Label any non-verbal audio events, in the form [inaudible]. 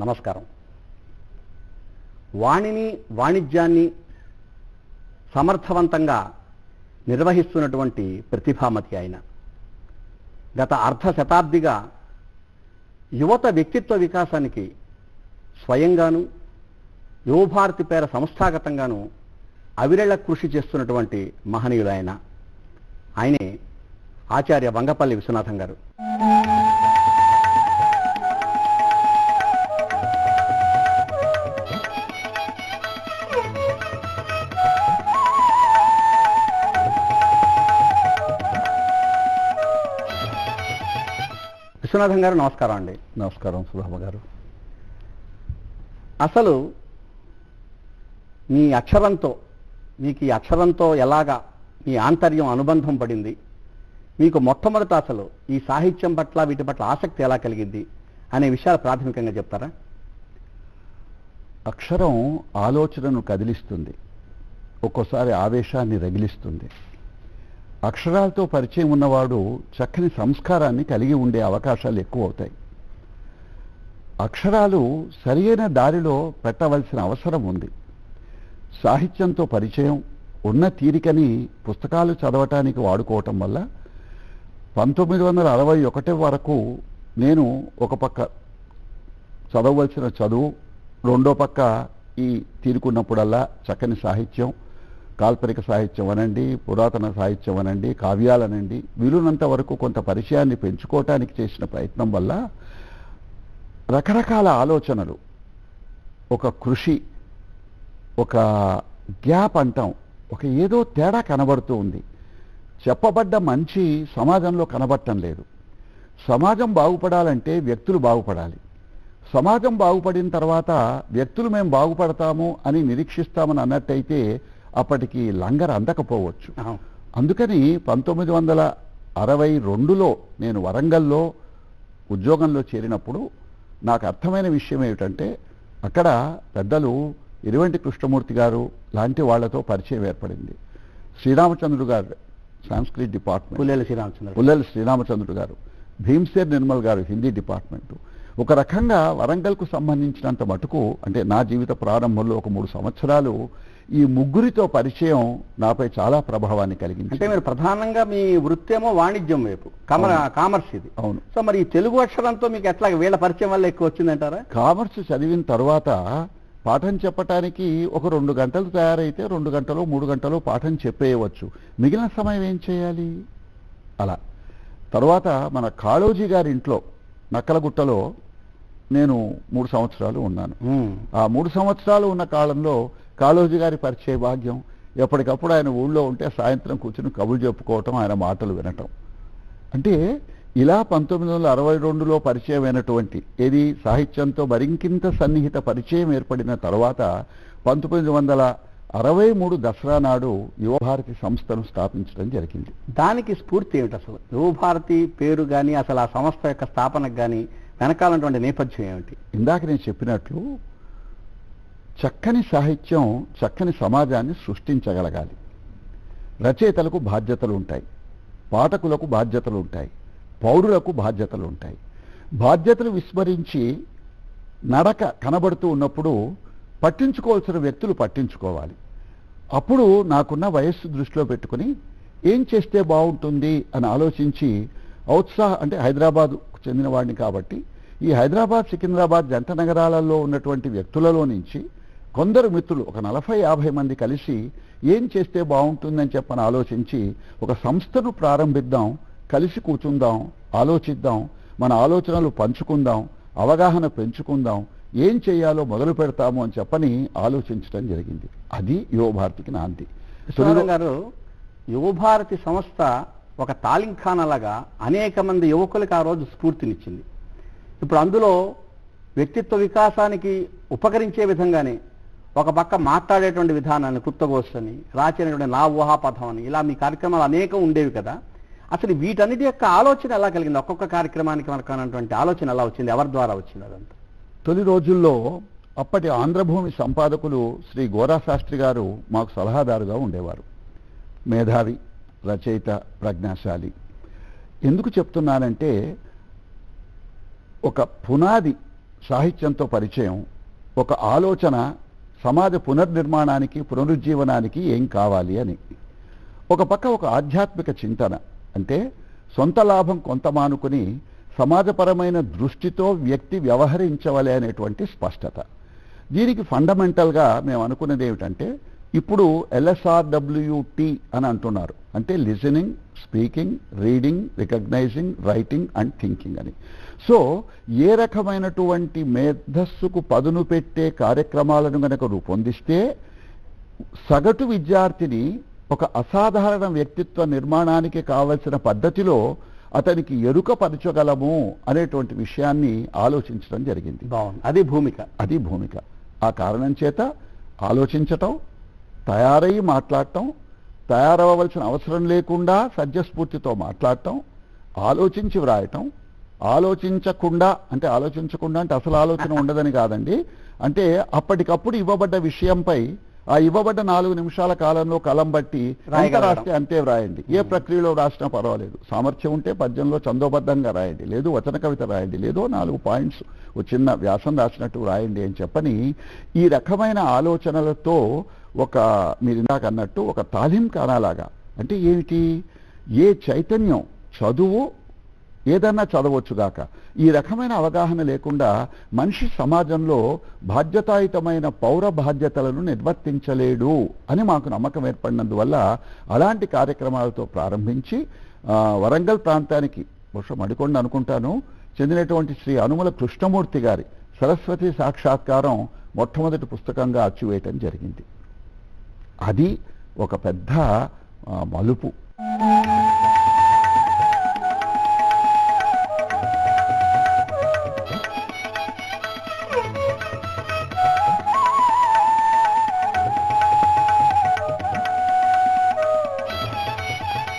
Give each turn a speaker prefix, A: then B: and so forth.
A: నమస్కారం. వాణిని వాణిజ్యాన్ని సమర్థవంతంగా నిర్వహిస్తున్నటువంటి ప్రతిభామతి ఆయన గత అర్ధ శతాబ్దిగా యువత వ్యక్తిత్వ వికాసానికి స్వయంగాను యువభారతి పేర సంస్థాగతంగాను అవిరళ కృషి చేస్తున్నటువంటి మహనీయుడు ఆయన ఆయనే ఆచార్య వంగపల్లి విశ్వనాథం గారు. విశ్వనాథం గారు నమస్కారం అండి.
B: నమస్కారం సుధామ గారు.
A: అసలు మీ అక్షరంతో మీకు ఈ అక్షరంతో ఎలాగా మీ ఆంతర్యం అనుబంధం పడింది? మీకు మొట్టమొదట అసలు ఈ సాహిత్యం పట్ల వీటి పట్ల ఆసక్తి ఎలా కలిగింది? అనే విషయాలు ప్రాథమికంగా చెప్తారా?
B: అక్షరం ఆలోచనను కదిలిస్తుంది. ఒక్కోసారి ఆవేశాన్ని రగిలిస్తుంది. అక్షరాలతో పరిచయం ఉన్నవాడు చక్కని సంస్కారాన్ని కలిగి ఉండే అవకాశాలు ఎక్కువ అవుతాయి అక్షరాలు సరియైన దారిలో పెట్టవలసిన అవసరం ఉంది. సాహిత్యంతో పరిచయం ఉన్న తీరికని పుస్తకాలు చదవటానికి వాడుకోవటం వల్ల పంతొమ్మిది వందల అరవై ఒకటి వరకు నేను ఒక పక్క చదవవలసిన చదువు రెండో పక్క ఈ తీరుకున్నప్పుడల్లా చక్కని సాహిత్యం కాల్పనిక సాహిత్యం అనండి పురాతన సాహిత్యం అనండి కావ్యాలనండి వీలునంత వరకు కొంత పరిచయాన్ని పెంచుకోవటానికి చేసిన ప్రయత్నం వల్ల రకరకాల ఆలోచనలు ఒక కృషి ఒక గ్యాప్ అంటాం ఒక ఏదో తేడా కనబడుతూ ఉంది. చెప్పబడ్డ మంచి సమాజంలో కనబడటం లేదు. సమాజం బాగుపడాలంటే వ్యక్తులు బాగుపడాలి. సమాజం బాగుపడిన తర్వాత వ్యక్తులు మేము బాగుపడతాము అని నిరీక్షిస్తామని అన్నట్టయితే అప్పటికి లంగర అందకపోవచ్చు. అందుకని పంతొమ్మిది వందల అరవై రెండులో నేను వరంగల్లో ఉద్యోగంలో చేరినప్పుడు నాకు అర్థమైన విషయం ఏమిటంటే అక్కడ పెద్దలు ఇరువంటి కృష్ణమూర్తి గారు లాంటి వాళ్ళతో పరిచయం ఏర్పడింది. శ్రీరామచంద్రుడు గారు సాంస్క్రిట్ డిపార్ట్మెంట్.
A: పుల్లెల శ్రీరామచంద్ర
B: పుల్లెల శ్రీరామచంద్రుడు గారు. భీమ్సేర్ నిర్మల్ గారు హిందీ డిపార్ట్మెంట్. ఒక రకంగా వరంగల్కు సంబంధించినంత మటుకు అంటే నా జీవిత ప్రారంభంలో ఒక మూడు సంవత్సరాలు ఈ ముగ్గురితో పరిచయం నాపై చాలా ప్రభావాన్ని
A: అంటే
B: కలిగింది
A: మీరు ప్రధానంగా మీ వృత్తేమో వాణిజ్యం వైపు కమర. కామర్స్ ఇది.
B: అవును.
A: సో మరి ఈ తెలుగు అక్షరంతో మీకు ఎట్లా వీళ్ళ పరిచయం వల్ల ఎక్కువ వచ్చిందంటారా?
B: కామర్స్ చదివిన తర్వాత పాఠం చెప్పటానికి ఒక రెండు గంటలు తయారైతే రెండు గంటలు మూడు గంటలు పాఠం చెప్పేయవచ్చు. మిగిలిన సమయం ఏం చేయాలి? అలా. తర్వాత మన కాళోజీ గారి ఇంట్లో నక్కలగుట్టలో నేను మూడు సంవత్సరాలు ఉన్నాను. ఆ మూడు సంవత్సరాలు ఉన్న కాలంలో కాళోజీ గారి పరిచయ భాగ్యం ఎప్పటికప్పుడు ఆయన ఊళ్ళో ఉంటే సాయంత్రం కూర్చుని కబుర్లు చెప్పుకోవటం ఆయన మాటలు వినటం. అంటే ఇలా పంతొమ్మిది వందల అరవై రెండులో పరిచయమైనటువంటి ఏది సాహిత్యంతో మరింకింత సన్నిహిత పరిచయం ఏర్పడిన తర్వాత పంతొమ్మిది వందల అరవై మూడు దసరా నాడు యువభారతి సంస్థను స్థాపించడం జరిగింది.
A: దానికి స్ఫూర్తి ఏమిటి అసలు? యువభారతి పేరు కానీ అసలు ఆ సంస్థ యొక్క స్థాపనకు కానీ వెనకాలన్నటువంటి నేపథ్యం ఏమిటి?
B: ఇందాక నేను చెప్పినట్లు చక్కని సాహిత్యం చక్కని సమాజాన్ని సృష్టించగలగాలి. రచయితలకు బాధ్యతలు ఉంటాయి. పాఠకులకు బాధ్యతలు ఉంటాయి. పౌరులకు బాధ్యతలు ఉంటాయి. బాధ్యతలు విస్మరించి నడక కనబడుతూ ఉన్నప్పుడు పట్టించుకోవాల్సిన వ్యక్తులు పట్టించుకోవాలి. అప్పుడు నాకున్న వయస్సు దృష్టిలో పెట్టుకుని ఏం చేస్తే బాగుంటుంది అని ఆలోచించి ఔత్సాహ అంటే హైదరాబాద్ చెందిన వాడిని కాబట్టి ఈ హైదరాబాద్ సికింద్రాబాద్ జంట నగరాలలో ఉన్నటువంటి వ్యక్తులలో నుంచి కొందరు మిత్రులు ఒక నలభై యాభై మంది కలిసి ఏం చేస్తే బాగుంటుందని చెప్పని ఆలోచించి ఒక సంస్థను ప్రారంభిద్దాం కలిసి కూర్చుందాం ఆలోచిద్దాం మన ఆలోచనలు పంచుకుందాం అవగాహన పెంచుకుందాం ఏం చేయాలో మొదలు పెడతాము అని చెప్పని ఆలోచించడం జరిగింది. అది యువభారతికి నాంది
A: గారు యువభారతి సంస్థ ఒక తాలింఖానలాగా అనేక మంది యువకులకు ఆ రోజు స్ఫూర్తినిచ్చింది. ఇప్పుడు అందులో వ్యక్తిత్వ వికాసానికి ఉపకరించే విధంగానే ఒక పక్క మాట్లాడేటువంటి విధానాన్ని కుత్తగోస్తని రాచినటువంటి నా ఊహాపథం అని ఇలా మీ కార్యక్రమాలు అనేకం ఉండేవి కదా. అసలు వీటన్నిటి యొక్క ఆలోచన ఎలా కలిగింది? ఒక్కొక్క కార్యక్రమానికి మనకు అన్నటువంటి ఆలోచన ఎలా వచ్చింది? ఎవరి ద్వారా వచ్చింది అదంతా?
B: తొలి రోజుల్లో అప్పటి ఆంధ్రభూమి సంపాదకులు శ్రీ గోరా శాస్త్రి గారు మాకు సలహాదారుగా ఉండేవారు. మేధావి. రచయిత ప్రజ్ఞాశాలి. ఎందుకు చెప్తున్నానంటే ఒక పునాది సాహిత్యంతో పరిచయం ఒక ఆలోచన సమాజ పునర్నిర్మాణానికి పునరుజ్జీవనానికి ఏం కావాలి అని. ఒక పక్క ఒక ఆధ్యాత్మిక చింతన అంటే సొంత లాభం కొంత మానుకుని సమాజపరమైన దృష్టితో వ్యక్తి వ్యవహరించవలే అనేటువంటి స్పష్టత. దీనికి ఫండమెంటల్గా మేము అనుకున్నది ఏమిటంటే ఇప్పుడు ఎల్ఎస్ఆర్డబ్ల్యూటి అని అంటున్నారు. అంటే listening speaking reading recognising writing and thinking అని. సో ఏ రకమైనటువంటి మేధస్సుకు పదును పెట్టే కార్యక్రమాలను గనక రూపొందిస్తే సగటు విద్యార్థిని ఒక అసాధారణ వ్యక్తిత్వ నిర్మాణానికి కావలసిన పద్ధతిలో అతనికి ఎరుకపరచగలము అనేటువంటి విషయాన్ని ఆలోచించడం జరిగింది.
A: అది భూమిక.
B: అది భూమిక. ఆ కారణం చేత ఆలోచించటం తయారై మాట్లాడటం తయారవ్వవలసిన అవసరం లేకుండా సద్యస్ఫూర్తితో మాట్లాడటం ఆలోచించి వ్రాయటం ఆలోచించకుండా అంటే ఆలోచించకుండా అంటే అసలు ఆలోచన [laughs] ఉండదని కాదండి. అంటే అప్పటికప్పుడు ఇవ్వబడ్డ విషయంపై ఆ ఇవ్వబడ్డ నాలుగు నిమిషాల కాలంలో కలం బట్టి ఎంత. రాస్తే అంతే వ్రాయండి. ఏ ప్రక్రియలో రాసినా పర్వాలేదు. సామర్థ్యం ఉంటే పద్యంలో చందోబద్ధంగా రాయండి. లేదు వచన కవిత రాయండి. లేదో నాలుగు పాయింట్స్ ఒక చిన్న వ్యాసం రాసినట్టు రాయండి అని చెప్పని ఈ రకమైన ఆలోచనలతో ఒక మీరు ఇందాక అన్నట్టు ఒక తాలిం కానాలాగా అంటే ఏమిటి? ఏ చైతన్యం చదువు ఏదన్నా చదవచ్చుగాక ఈ రకమైన అవగాహన లేకుండా మనిషి సమాజంలో బాధ్యతాయుతమైన పౌర బాధ్యతలను నిర్వర్తించలేడు అని మాకు నమ్మకం ఏర్పడినందువల్ల అలాంటి కార్యక్రమాలతో ప్రారంభించి వరంగల్ ప్రాంతానికి బహుశా మడికొండ అనుకుంటాను చెందినటువంటి శ్రీ అనుమల కృష్ణమూర్తి గారి సరస్వతి సాక్షాత్కారం మొట్టమొదటి పుస్తకంగా అచ్చువేయటం జరిగింది. అది ఒక పెద్ద మలుపు.